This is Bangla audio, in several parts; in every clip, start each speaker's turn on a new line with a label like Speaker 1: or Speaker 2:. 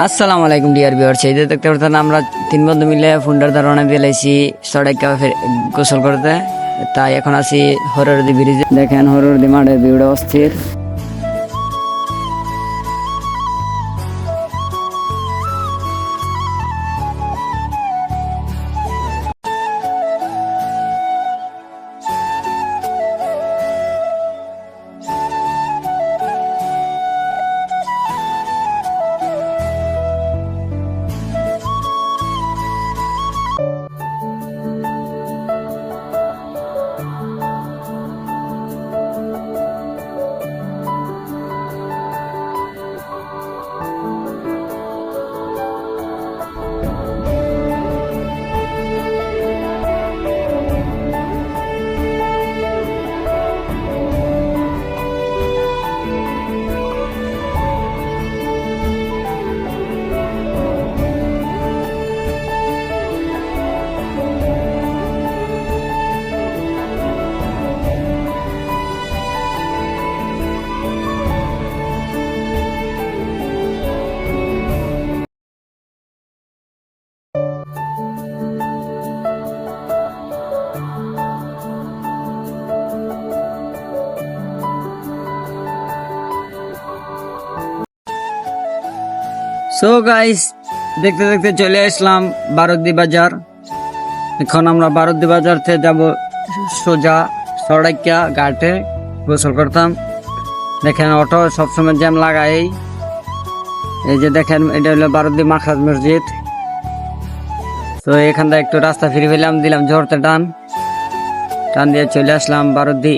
Speaker 1: আসসালামু আলাইকুম ডিয়ার এই যে দেখতে পারতেন আমরা তিন বন্ধু মিলে ফুন্ডার ধারণা লাইছি সড়াইকা গোসল করতে। তাই এখন আছি হররদি ব্রিজে। দেখেন হররদি মাঠের ভিউটা অস্থির। সো গাইস দেখতে দেখতে চলে আসলাম বারুদ্দি বাজার। এখন আমরা বারুদ্দি বাজার থেকে যাব সোজা সড়াইকা ঘাটে গোসল করতাম। দেখেন অটো সবসময় জ্যাম লাগাই। এই যে দেখেন, এটা হলো বারুদ্দি মাখাজ মসজিদ। তো এখান থেকে একটু রাস্তা ফিরে পেলাম দিলাম ঝরতে টান। টান দিয়ে চলে আসলাম বারুদ্দি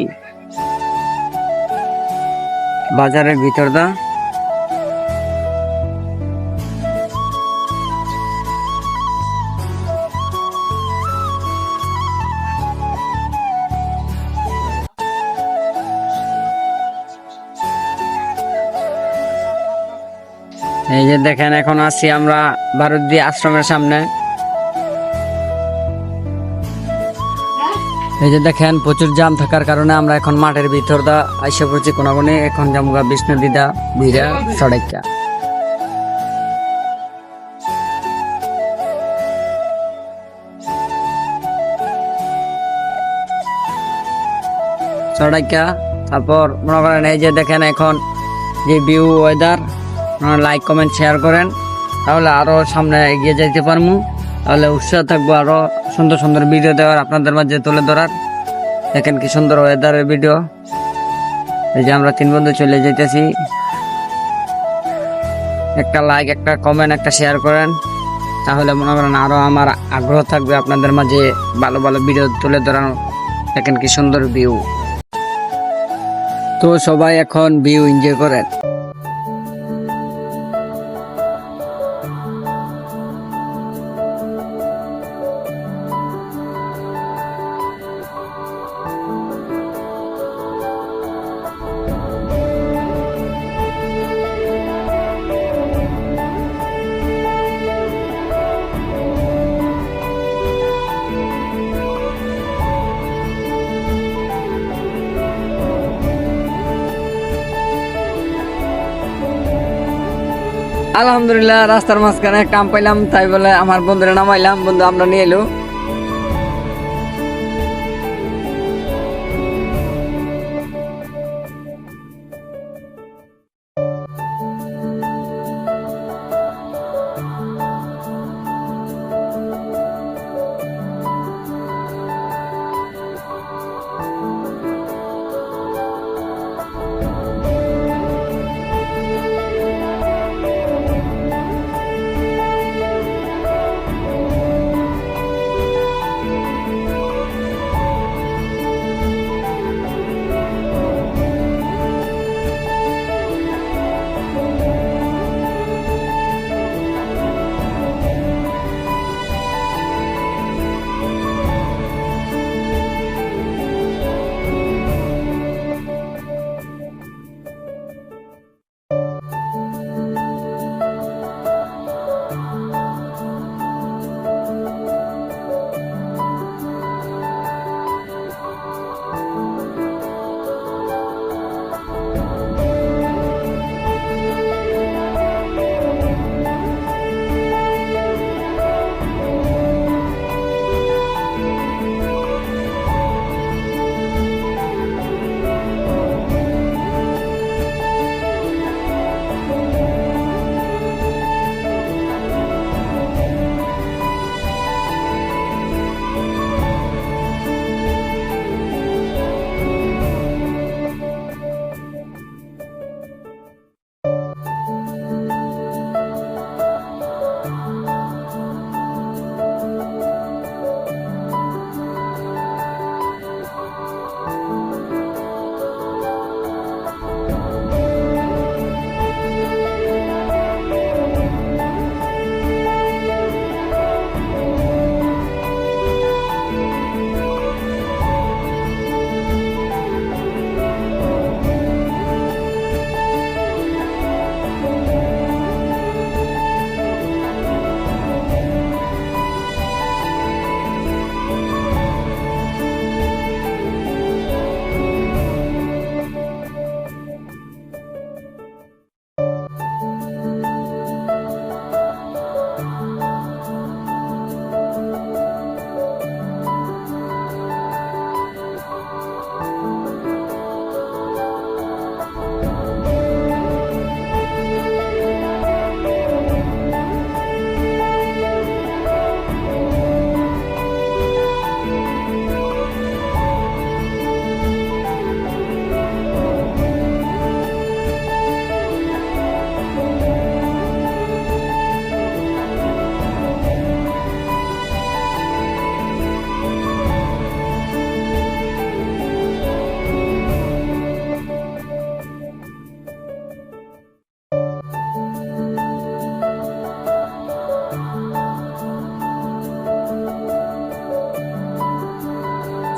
Speaker 1: বাজারের ভিতর এই যে দেখেন, এখন আছি আমরা ভারতী আশ্রমের সামনে। এই যে দেখেন, প্রচুর জাম থাকার কারণে আমরা এখন মাঠের ভিতর দা আইসা পড়ছি কোনাগুনি। এখন জামুগা বিষ্ণু দিদা ভিড়া সড়াইকা। সড়াইকা, তারপর মনে করেন এই যে দেখেন এখন যে view weather like comment share করেন। তাহলে আরও সামনে এগিয়ে যাইতে পারব তাহলে উৎসাহ থাকব আরও সুন্দর সুন্দর ভিডিও দেওয়ার আপনাদের মাঝে তুলে ধরার। দেখেন কি সুন্দর ওয়েদারের ভিডিও এই যে আমরা তিন বন্ধু চলে যাইতেছি। একটা লাইক একটা কমেন্ট একটা শেয়ার করেন। তাহলে মনে করেন আরও আমার আগ্রহ থাকবে আপনাদের মাঝে ভালো ভালো ভিডিও তুলে ধরানো দেখেন কি সুন্দর ভিউ তো সবাই এখন ভিউ এনজয় করেন। আলহামদুলিল্লাহ রাস্তার মাঝখানে কাম পাইলাম তাই বলে আমার বন্ধুরা নামাইলাম বন্ধু আমরা নিয়ে এলো।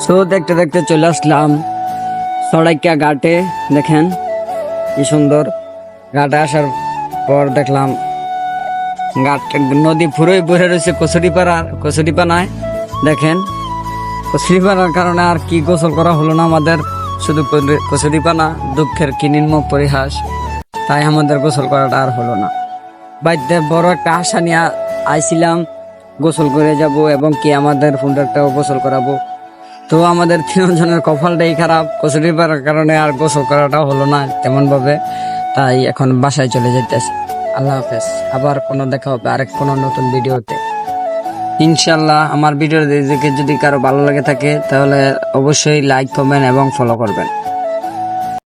Speaker 1: সো দেখতে দেখতে চলে আসলাম সড়াইকা ঘাটে। দেখেন কি সুন্দর ঘাটে আসার পর দেখলাম ঘাট নদী পুরোই ভরে রয়েছে কচুরিপাড়া কচুরিপানায় দেখেন কচুরিপানার কারণে আর কি গোসল করা হলো না আমাদের, শুধু কচুরি- কচুরিপানা দুঃখের কি নিম্ন পরিহাস, তাই আমাদের গোসল করাটা আর হলো না। বাড়িতে বড় একটা আশা নিয়ে আইছিলাম, গোসল করে যাব এবং কি আমাদের ফুন্ডারটাও গোসল করাবো। তো আমাদের তিনজনের কপালটাই খারাপ, কচুরি পাড়ার কারণে আর গোসল করাটাও হলো না তেমনভাবে। তাই এখন বাসায় চলে যেতেছে আল্লাহ হাফেজ। আবার কোনো দেখা হবে আরেক কোনো নতুন ভিডিওতে। ইনশাল্লাহ আমার ভিডিও দেখে যদি কারও ভালো লাগে থাকে, তাহলে অবশ্যই লাইক কমেন্ট এবং ফলো করবেন।